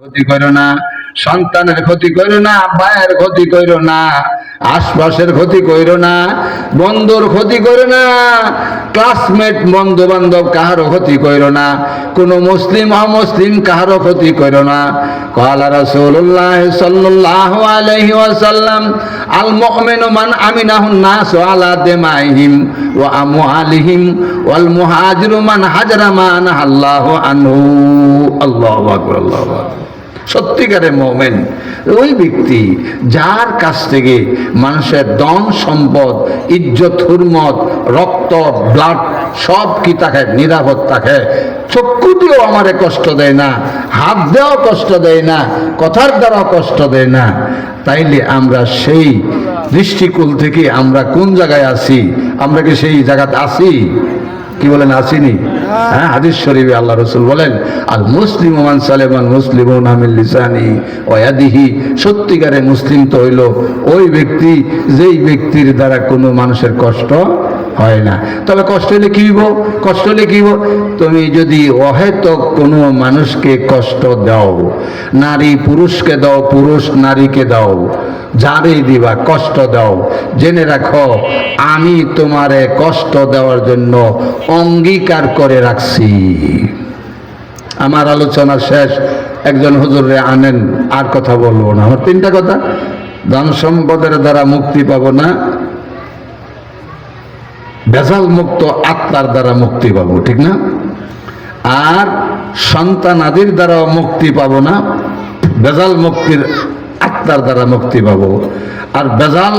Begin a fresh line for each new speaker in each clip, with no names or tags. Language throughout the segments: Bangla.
ক্ষতি করো না সন্তানের ক্ষতি করো না ভাইয়ের ক্ষতি করো না। আশপাশের ক্ষতি করো না, বন্ধুর ক্ষতি করো না ক্লাসমেট বন্ধু বান্ধব কাহারও ক্ষতি করো না, কোন মুসলিম, অমুসলিম কাহারও ক্ষতি করো না। কালা রাসূলুল্লাহ সাল্লাল্লাহু আলাইহি ওয়াসাল্লাম, আল মুমিনু মান আমিনাহু নাস আলা দিমাইহিম ওয়া আমওয়ালিহিম, ওয়াল মুহাজিরু মান হাজারা মা নাহাল্লাহু আনহু। আল্লাহু আল্লাহু সত্যিকারের মোমেন। ওই ব্যক্তি যার কাছ থেকে মানুষের দন সম্পদ, ইজ্জত, হুরমত, রক্ত ব্লাড সব কি তাকে নিরাপদ থাকে চক্ষু দিয়েও আমারে কষ্ট দেয় না, হাত দেওয়াও কষ্ট দেয় না, কথার দ্বারাও কষ্ট দেয় না। তাইলে আমরা সেই দৃষ্টিকোণ থেকে আমরা কোন জায়গায় আছি? আমরা কি সেই জায়গাতে আছি? কি বলেন, আসিনি? হ্যাঁ হাদিস শরীফে আল্লাহ রসুল বলেন, আল মুসলিম ওমান সালেমান মুসলিম নামিল লিসানি ওয়াদিহি সত্যিকারে মুসলিম তো হইল ওই ব্যক্তি, যেই ব্যক্তির দ্বারা কোনো মানুষের কষ্ট হয় না। তবে কষ্ট হলে কি হইব? কষ্ট হলে কি হইব? তুমি যদি অহেতুক কোনো মানুষকে কষ্ট দাও, নারী পুরুষকে দাও, পুরুষ নারীকে দাও যারই দিবা কষ্ট দাও, জেনে রাখো, আমি তোমারে কষ্ট দেওয়ার জন্য অঙ্গীকার করে রাখছি। আমার আলোচনা শেষ। একজন হুজুরে আনেন, আর কথা বলব না। আমার তিনটা কথা। ধন সম্পদের দ্বারা মুক্তি পাবো না। বেজাল মুক্ত আত্মার দ্বারা মুক্তি পাবো, ঠিক না? আর সন্তান আদির দ্বারা মুক্তি পাব না বেজাল মুক্তির আত্মার দ্বারা মুক্তি পাব। আর বেজাল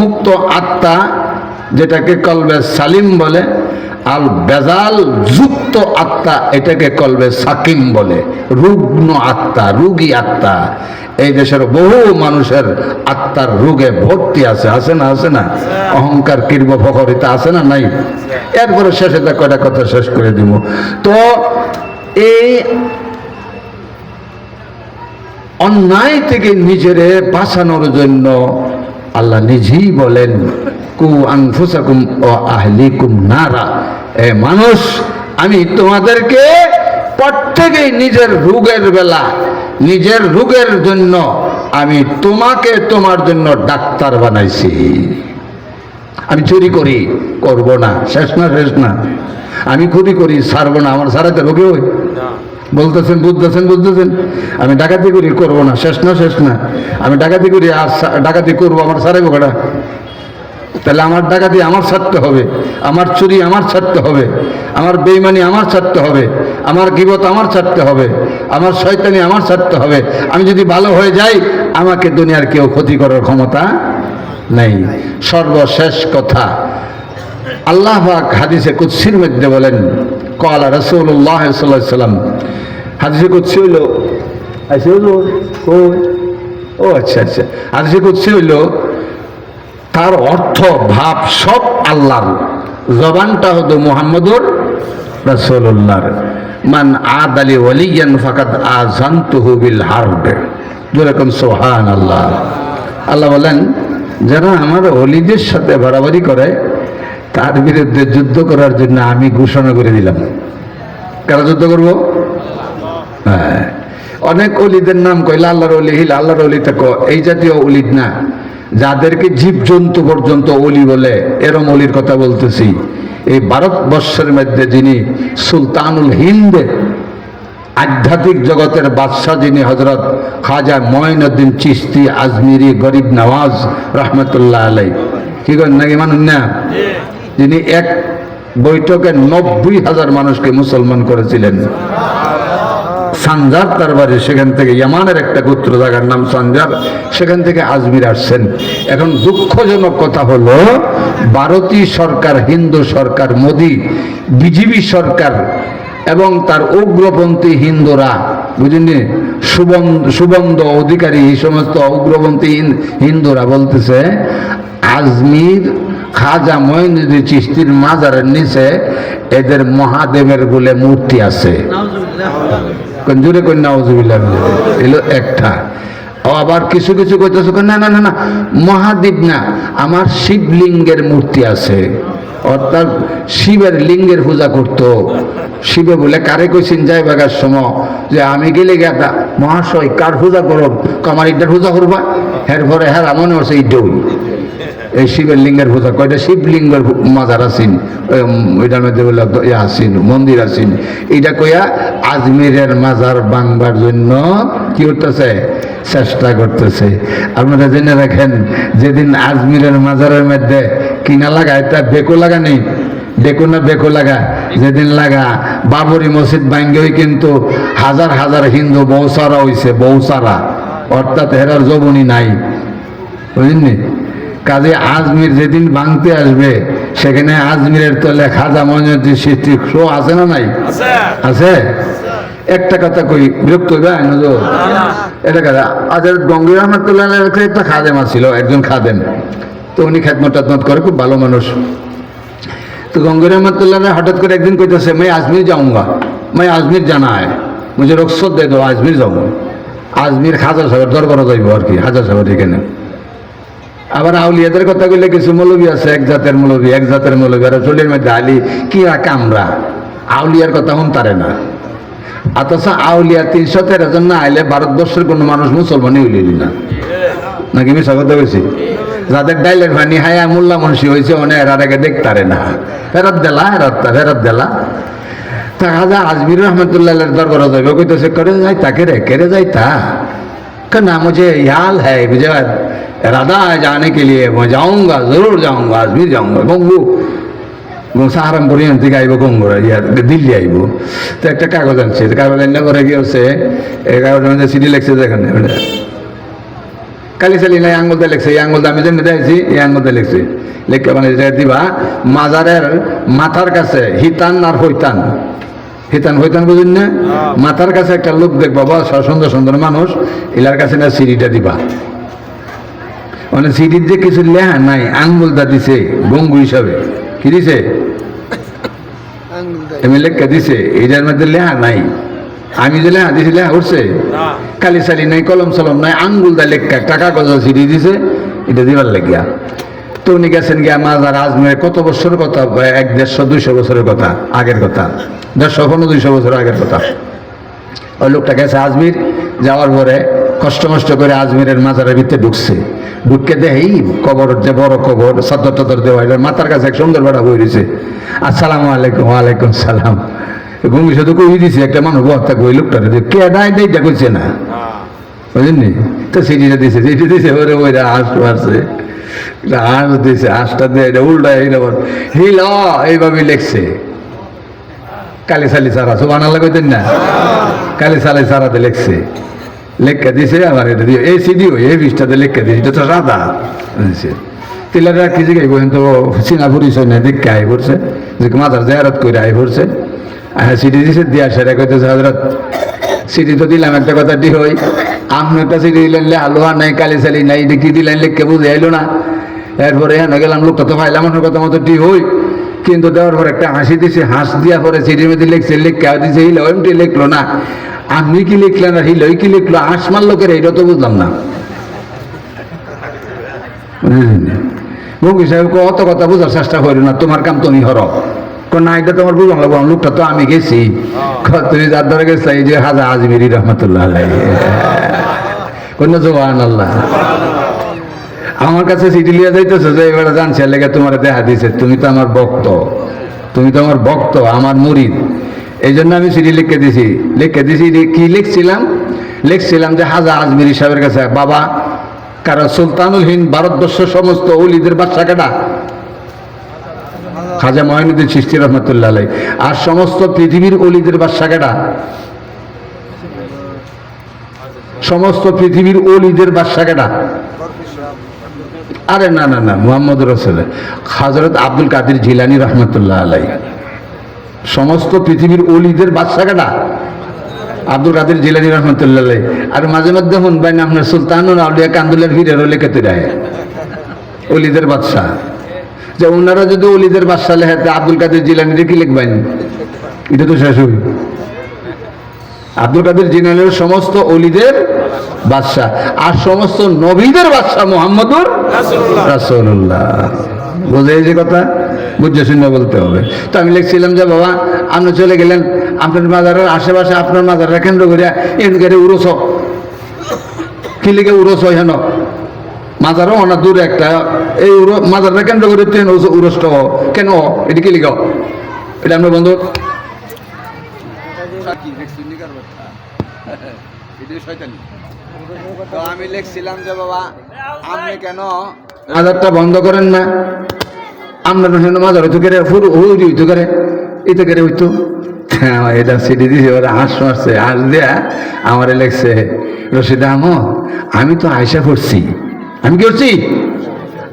মুক্ত আত্মা, যেটাকে কলবে সালিম বলে আর বেজাল যুক্ত আত্মা এটাকে কলবে সাকিম বলে, রুগ্ন আত্মা, রুগী আত্মা। এই দেশের বহু মানুষের আত্মার রোগে ভর্তি আছে আছে না আছে না? অহংকার কীর্ব ফখরিতা আছে না নাই? এরপরে শেষে তা কয়টা কথা শেষ করে দিব। তো এই অন্যায় থেকে নিজেরে বাঁচানোর জন্য আল্লাহ নিজেই বলেন কু আনফুসাকুম ও আহলিকুম নারা। মানুষ আমি তোমাদেরকে প্রত্যেকেই নিজের রোগের বেলা নিজের রোগের জন্য আমি তোমাকে তোমার জন্য ডাক্তার বানাইছি। আমি চুরি করি করব না শেষ না শেষ না। আমি চুরি করি ছাড়বো না আমার সারাতে রোগে ওই বলতেছেন বুঝতেছেন বুঝতেছেন। আমি ডাকাতি করি করব না শেষ না শেষ না। আমি ডাকাতি করি আর ডাকাতি করব আমার সারাই বোকাটা তাহলে আমার ডাকাতি আমার ছাড়তে হবে, আমার চুরি আমার ছাড়তে হবে, আমার বেইমানি আমার ছাড়তে হবে, আমার গিবত আমার ছাড়তে হবে, আমার শয়তানি আমার ছাড়তে হবে। আমি যদি ভালো হয়ে যাই, আমাকে দুনিয়ার কেউ ক্ষতি করার ক্ষমতা নেই। সর্বশেষ কথা, আল্লাহ হাদিসে কুৎসির মধ্যে বলেন কলা রসুল্লাহ সাল্লাম হাদিসে কুৎসি হইল আচ্ছা হইল, ও ও আচ্ছা আচ্ছা। হাদিসে কুৎসি হইল তার অর্থ, ভাব সব আল্লাহর। জবানটা হতো মোহাম্মদুর রসুল্লাহর মান আদ আলী ওয়ালিয়ান ফাকাদ আজান্তুহু বিল হারব যেরকম সোহান আল্লাহ আল্লাহ বলেন, যারা আমার অলিদের সাথে বাড়াবাড়ি করে, তার বিরুদ্ধে যুদ্ধ করার জন্য আমি ঘোষণা করে দিলাম। কারা যুদ্ধ করব? হ্যাঁ। অনেক অলিদের নাম কইলা আল্লাহর অলি হিল, আল্লাহর অলি থাকো এই জাতীয় অলিদ না। যাদেরকে জীবজন্তু পর্যন্ত অলি বলে, এরম অলির কথা বলতেছি। এই ভারতবর্ষের মধ্যে যিনি সুলতানুল হিন্দ, আধ্যাত্মিক জগতের বাদশাহ যিনি হজরত খাজা মঈনুদ্দিন চিস্তি আজমিরি গরিব নওয়াজ রহমতুল্লাহ আলাই কি করেন নাকি মানুন না? যিনি এক বৈঠকে নব্বই হাজার মানুষকে মুসলমান করেছিলেন। সানজার তার সেখান থেকে ইয়ামানের একটা গোত্র জায়গার নাম সানজার সেখান থেকে আজমির আসছেন। এখন দুঃখজনক কথা হলো, ভারতীয় সরকার, হিন্দু সরকার, মোদি, বিজেপি সরকার এবং তার উগ্রপন্থী হিন্দুরা বুঝলেন সুবন্ধ অধিকারী, এই সমস্ত উগ্রপন্থী হিন- হিন্দুরা বলতেছে, আজমির খাজা মঈনুদ্দিন চিস্তির মাজারের নিচে এদের মহাদেবের বলে মূর্তি আছে। কোন জোরে কোন নাউজুবিল্লাহ এলো একটা। ও আবার কিছু কিছু কইতেছে, না না না না, মহাদ্বীপ না, আমার শিবলিঙ্গের মূর্তি আছে। অর্থাৎ শিবের লিঙ্গের পূজা করত। শিবে বলে, কারে কইছেন, যাই বাগার সময় যে আমি গেলে গেতা মহাশয়, কার পূজা করব? আমার ইটার পূজা করবা? এর পরে হ্যাঁ মনে হচ্ছে ইটাই এই শিবের লিঙ্গের পূজা, কয়টা শিবলিঙ্গের মাজার আছেন? ওইটার মধ্যে বলে ইয়ে আছেন, মন্দির আছেন। এইটা কইয়া আজমিরের মাজার বাংবার জন্য কি করতেছে? চেষ্টা করতেছে। আপনারা জেনে রাখেন, যেদিন আজমিরের মাজারের মধ্যে কিনা লাগায়, তা বেকো লাগা নেই। বেকো না বেকো লাগা। যেদিন লাগা, বাবরি মসজিদ ভাঙ্গেই কিন্তু হাজার হাজার হিন্দু বৌসারা হইছে বৌসারা অর্থাৎ হেরার জবনি নাই। বুঝলেন কাজে আজমির যেদিন ভাঙতে আসবে সেখানে আজমিরের তলে খাজা মনুদ্দিন সৃষ্টি শো আছে না নাই? আছে। একটা কথা কই বিরক্ত হবে এটা কথা আজাদ গঙ্গির রহমতুল্লাহ একটা খাদেম আছিল একজন খাদেম। তো উনি খ্যাতমত টাতমত করে খুব ভালো মানুষ। তো গঙ্গির রহমতুল্লাহ হঠাৎ করে একদিন কইতেছে মাই আজমির যাউঙ্গা মাই আজমির জানা হয় মুঝে রক্সত দেয় আজমির যাব। আজমির খাজা সাহেব দরবারও যাইব আর কি হাজার সাহেব এখানে। আবার আউলিয়াদের কথা বললে কিছু মৌলবী আছে, এক জাতের মৌলবী, এক জাতের মৌলবী। আর চুলের মধ্যে আলি কিরা কামরা? আউলিয়ার কথা হন তারে না। অথচ আউলিয়া তিনশো তেরো জন না আইলে ভারতবর্ষের কোনো মানুষ মুসলমানই হইলি না। নাকি মিশা কথা বলছি যাদের ডাইলের ভানি হায়া মোল্লা মনসি হয়েছে অনেক এরার আগে দেখতারে না। ফেরত দেলা, ফেরত ফেরত দেলা। তা হাজা আজমির রহমতুল্লাহ দরবার যাবে কইতেছে, করে যাই তা কেরে? কেরে যাইতা? না, মুঝে ইয়াল হ্যায়, বুঝে इरादा है जाने के लिए मैं जाऊंगा जरूर जाऊंगा अजमेर जाऊंगा गंगू সাহারামপুর ইয়ান থেকে আইব গঙ্গুরা ইয়ার দিল্লি আইব তো একটা কাগজ আনছে তো কাগজ আনলে করে কি হচ্ছে এই কাগজের মধ্যে সিডি লেখছে যেখানে কালি চালি নাই আঙ্গুলতে লেখছে এই আঙ্গুলটা আমি যেমনি দেখছি এই আঙ্গুলতে লেখছে লেখা মানে যেটা দিবা মাজারের মাথার কাছে হিতান আর হইতান হিতান হইতান বুঝুন না মাথার কাছে একটা লোক দেখবা বা সুন্দর সুন্দর মানুষ এলার কাছে না সিঁড়িটা দিবা মানে সিঁড়ির যে কিছু লেহা নাই আঙ্গুলটা দিছে গঙ্গু হিসাবে। কি দিছে? এমনি লেখা দিছে এটার মধ্যে লেহা নাই। আমি যে লেহা দিছি লেহা উঠছে। কালি সালি নাই কলম সলম নাই আঙ্গুল দা লেখা টাকা গজা সিঁড়ি দিছে এটা দিবার লেগিয়া। তো উনি গেছেন গিয়া মাজার আজমের কত বছরের কথা? এক দেড়শো দুইশো বছরের কথা আগের কথা। দেড়শো পনেরো দুইশো বছর আগের কথা। ওই লোকটা গেছে আজমির যাওয়ার পরে কষ্ট মষ্ট করে আজমিরের মাজারের ভিতরে ঢুকছে। ঢুককে দেই কবর যে বড় কবর সদর টদর দেওয়া মাথার কাছে এক সুন্দর বেড়া বই দিছে আসসালামু আলাইকুম, ওয়ালাইকুম সালাম। ঘুমি শুধু কই দিছে, একটা মানুষ বহতা কই লোকটারে যে কে ডাই দেইটা কইছে না। বুঝলি তো সিটিটা দিছে সিটি দিছে, ওরে ওই হাঁস মারছে। হাঁস দিছে হাঁসটা দিয়ে এটা উল্টা এই এইটা হিল এইভাবে লেখছে। কালি সালি সারা সুবান আল্লাহ কইতেন না? কালি সালি সারাতে লেখছে। লেখা দিছে আমার এটা এই সিডিও এই বিষটাতে লেখা কি জিগাই বলেন তো চিনা পরিচয় না দেখে আই পড়ছে যে মাথার জায়ারত করে আই পড়ছে দিয়া সেটা কইতেছে হজরত দিলাম একটা কথা দি হই আপনি একটা সিডি দিলেন লে আলোয়া নাই কালি সালি নাই এটা কি দিলেন লেখকে বুঝে আইলো না এরপরে হ্যাঁ গেলাম লোকটা তো পাইলাম আমার কথা মতো টি হই কিন্তু দেওয়ার পর একটা হাসি দিছে হাস দিয়া পরে সিডির মধ্যে লিখছে লেখা দিছে হিল এমটি লিখলো না আপনি কি লিখলেন আর হিল কি লিখলো হাঁস মার লোকের এটা তো বুঝলাম না। বঙ্গি সাহেব অত কথা বোঝার চেষ্টা করি না, তোমার কাম তুমি হর না, এটা তোমার বুঝলাম লাগবো, লোকটা তো আমি গেছি। তুমি যার ধরে গেছে, এই যে হাজা আজমিরি রহমতুল্লাহ কোন জোয়ান আল্লাহ আমার কাছে চিঠি লিয়ে যাইতেছে যে এবারে জানছে, লেগে তোমার দেখা দিছে। তুমি তো আমার ভক্ত। তুমি তো আমার ভক্ত, আমার মুরিদ। এই জন্য আমি চিঠি লিখে দিছি। লিখে দিছি কি লিখছিলাম? লিখছিলাম যে হাজা আজমিরি সাহেবের কাছে, বাবা, কারণ সুলতানুল হিন্দ ভারতবর্ষ সমস্ত অলিদের বাচ্চা কাটা খাজা মহিনুদ্দিন সৃষ্টি রহমতুল্লাহ আলাই আর সমস্ত পৃথিবীর অলিদের বাচ্চা কাটা সমস্ত পৃথিবীর অলিদের বাচ্চা কাটা আরে না না না মোহাম্মদ রসুল হজরত আব্দুল কাদির জিলানি রহমতুল্লাহ আলাই সমস্ত পৃথিবীর অলিদের বাদশা কাটা আব্দুল কাদির জিলানি রহমতুল্লাহ আর মাঝে মধ্যে শুনবেন আপনার সুলতান আউলিয়া কান্দুলের ভিড়ের লেখে তৈরি অলিদের বাদশাহ। যে ওনারা যদি অলিদের বাদশাহ লেখাতে আব্দুল কাদের জিলানি কি লিখবেন? এটা তো শেষ হই আব্দুল কাদের জিলানির সমস্ত অলিদের বাদশাহ আর সমস্ত নবীদের বাদশাহ মোহাম্মদুর রাসূলুল্লাহ। বোঝে যে কথা? বুঝে বলতে হবে। তো আমি লিখছিলাম যে বাবা আপনি চলে গেলেন আপনার মাজারের আশেপাশে আপনার মাজারের কেন্দ্র করে এনকারে উড়োস কি লিখে উড়োস হেন? মাজারও অনেক দূরে একটা। এই উড়ো মাজারটা কেন্দ্র করে ট্রেন উড়োষ্ট কেন? এটি কি লিখ? এটা আমরা বন্ধু
তো আমি লিখছিলাম যে বাবা আপনি কেন
মাজারটা বন্ধ করেন না। আপনার হেন মাজার হইতো করে ফুরু হুরি হইতো করে এটা করে হইতো। হ্যাঁ, এটা সিডি দিছে ওরা হাঁস মারছে। হাঁস দেয়া আমারে লেখছে রশিদ আহমদ আমি তো আয়সা পড়ছি। আমি কি করছি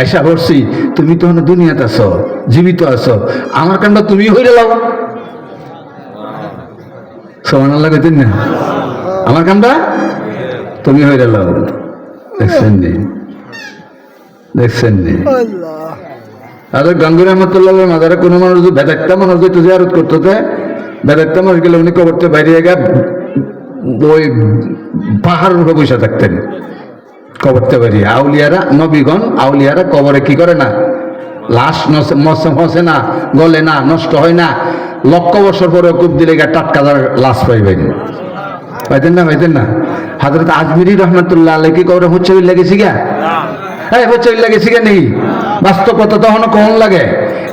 আয়সা পড়ছি। তুমি তো দুনিয়াতে আছো জীবিত আছো। আমার কান্ড তুমি হইলে লাও। সমান আল্লাহ কইতেন না? আমার কামটা তুমি হইলে লাও। দেখছেন নি? দেখছেন নি? আর গাঙ্গুর রহমতুল্লাহ মাদারে কোনো মানুষ বেদাক্তা মানুষ যদি জিয়ারত করতে বেদাক্তা মানুষ গেলে উনি কবরতে বাইরে গিয়ে ওই পাহাড়ের উপরে বসে থাকতেন। কবরতে বাইরে। আউলিয়ারা, নবীগণ, আউলিয়ারা কবরে কি করে না? লাশ মশে না, গলে না, নষ্ট হয় না। লক্ষ বছর পরে কূপ দিলে গিয়ে টাটকা লাশ পাইবেন। পাইতেন না পাইতেন না? হাজরত আজমিরি রহমতুল্লাহ আলাই কি কবরে হচ্ছে লেগেছি গা হ্যাঁ হচ্ছে লেগেছি গা নেই। বাস্তবতা তখন কখন লাগে?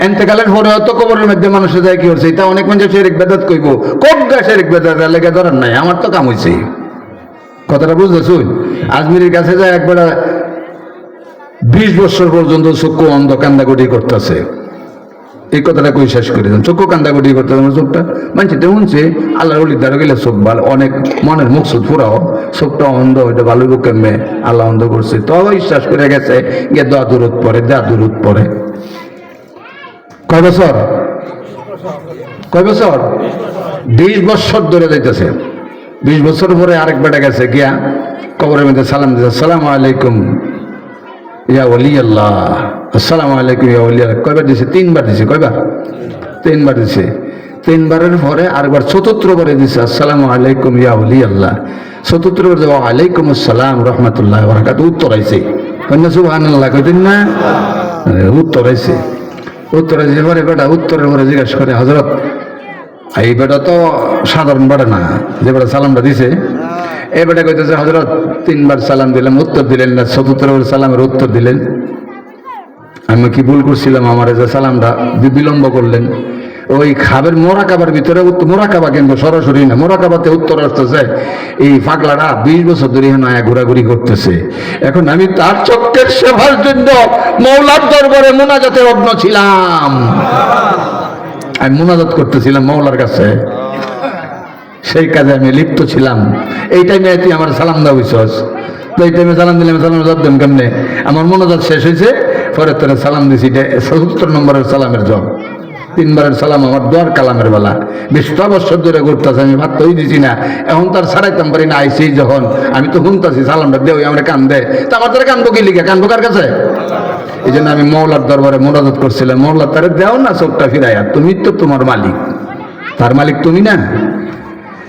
এনতেকালের পরে হয়তো কবরের মধ্যে মানুষের যায়, কি হচ্ছে? এটা অনেক মানুষ শেরিক বেদাত কইব। কোট গা শেরিক বেদাত? লেগে ধরার নাই, আমার তো কাম হয়েছে কথাটা বুঝতেছুন আজমিরের কাছে যায় একবার বিশ বছর পর্যন্ত চক্ষু অন্ধ কান্দাকুটি করতেছে। এই কথাটা কই শেষ করে দেন? চক্ষু কান্দাকুটি করতে আমার চোখটা? মানছে তো শুনছে, আল্লাহর অলির দ্বারা গেলে চোখ ভালো, অনেক মনের মুখসুদ পুরাও চোখটা অন্ধ, এটা ভালো কেমে আল্লাহ অন্ধ করছে। তো বিশ্বাস করে গেছে, গিয়ে দোয়া দূরত পরে দা দূরত পরে কয় বছর? কয় বছর? বিশ বছর ধরে যাইতেছে। বিশ বছর পরে আরেক বেটা গেছে, গিয়া কবরের মধ্যে সালাম দিতে সালাম আলাইকুম ইয়া ওলি আল্লাহ আসসালামু আলাইকুম ইয়া ওলি কয়বার দিছে? তিনবার দিছে, কয়বার? তিনবার দিছে। তিনবারের পরে আরেকবার চতুর্থবারে দিছে, আসসালামু আলাইকুম ইয়া ওলি আল্লাহ চতুর্থবার যে আলাইকুম আসসালাম, রহমতুল্লাহ বরাকাত, উত্তর আইছে। কন্যা সুবহানাল্লাহ কইতেন না? উত্তর আইছে। উত্তরে যে পরে বেটা, উত্তরের পরে জিজ্ঞাসা করে হজরত এই বেটা তো সাধারণ বেটা না, যে বেটা সালামটা দিছে? এই বেটা কইতেছে হজরত তিনবার সালাম দিলাম, উত্তর দিলেন না চতুর্থ সালামের উত্তর দিলেন। আমি কি ভুল করছিলাম আমার যে সালামটা? বিলম্ব করলেন। ওই খাবের মোরাকাবার ভিতরে মোরাকাবা কিন্তু সরাসরি না। মোরাকাবাতে উত্তর আসতেছে, এই পাগলাটা বিশ বছর ধরে আয়া ঘোরাঘুরি করতেছে। এখন আমি তার চক্রের সেবার জন্য মৌলার দরবারে মোনাজাতে অগ্ন ছিলাম। আমি মোনাজাত করতেছিলাম মৌলার কাছে। সেই কাজে আমি লিপ্ত ছিলাম। এই টাইমে তুই আমার সালাম দাও, বিশ্বাস। তো এই টাইমে সালাম দিলাম সালাম দেন কেমনে? আমার মনোজাত শেষ হয়েছে। পরে তোরা সালাম দিছি, এটা সত্তর নম্বরের সালামের জব তিনবারের সালাম আমার দোয়ার কালামের বেলা। বিশটা বছর ধরে ঘুরতেছে, আমি ভাবতেই দিছি না। এখন তার সারাইতাম পারি না আইসি যখন। আমি তো শুনতাছি, সালামটা দেও আমরা কান দে তা আমার তারা কানবো কি লিখে কানবো কার কাছে? এই জন্য আমি মৌলার দরবারে মোনাজত করছিলাম। মৌলার তারে দেও না চোখটা ফিরাইয়া, তুমি তো তোমার মালিক। তার মালিক তুমি না?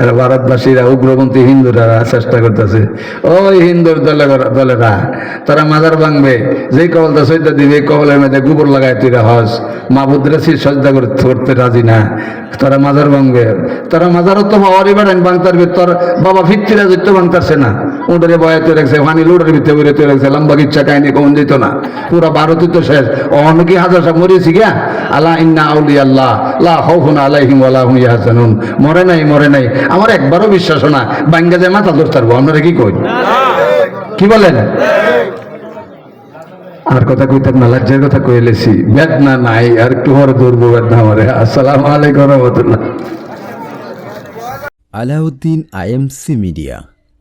এরা ভারতবাসীরা, উগ্রপন্থী হিন্দুরা চেষ্টা করতেছে। ওই হিন্দুর দলে দলেরা, তারা মাজার ভাঙবে। যেই কবলটা সজ্জা দিবে কবলের মধ্যে গোবর লাগায় তুই হস। মাবুদরা সে সজ্জা করতে রাজি না। তারা মাজার ভাঙবে। তারা মাজারও তো হওয়ারই বেড়ান ভাঙতার তোর বাবা ফিরতিরা যত ভাঙতারছে না। উডরে বয়া তুই রাখছে হানি লুডের ভিতরে উড়ে তুই রাখছে, লম্বা কিচ্ছা কাহিনী কমন যেত না। পুরা ভারতই তো শেষ। অনেকে হাজার সব মরিয়েছি গিয়া? আল্লাহ ইন্না আউলি আল্লাহ লা খাউফুন আলাইহিম ওয়া লা হুম ইয়াহজানুন। মরে নাই মরে নাই। আমার একবারও বিশ্বাস না বাঙ্গা যায় মাথা ধরতে পারব। আপনারা কি কই? কি বলেন? আর কথা কইতাম না, লজ্জার কথা কইলেছি। বেদনা নাই, আর একটু হরে ধরবো বেদনা আমারে। আসসালামু আলাইকুম রহমতুল্লাহ।
Alauddin IMC media.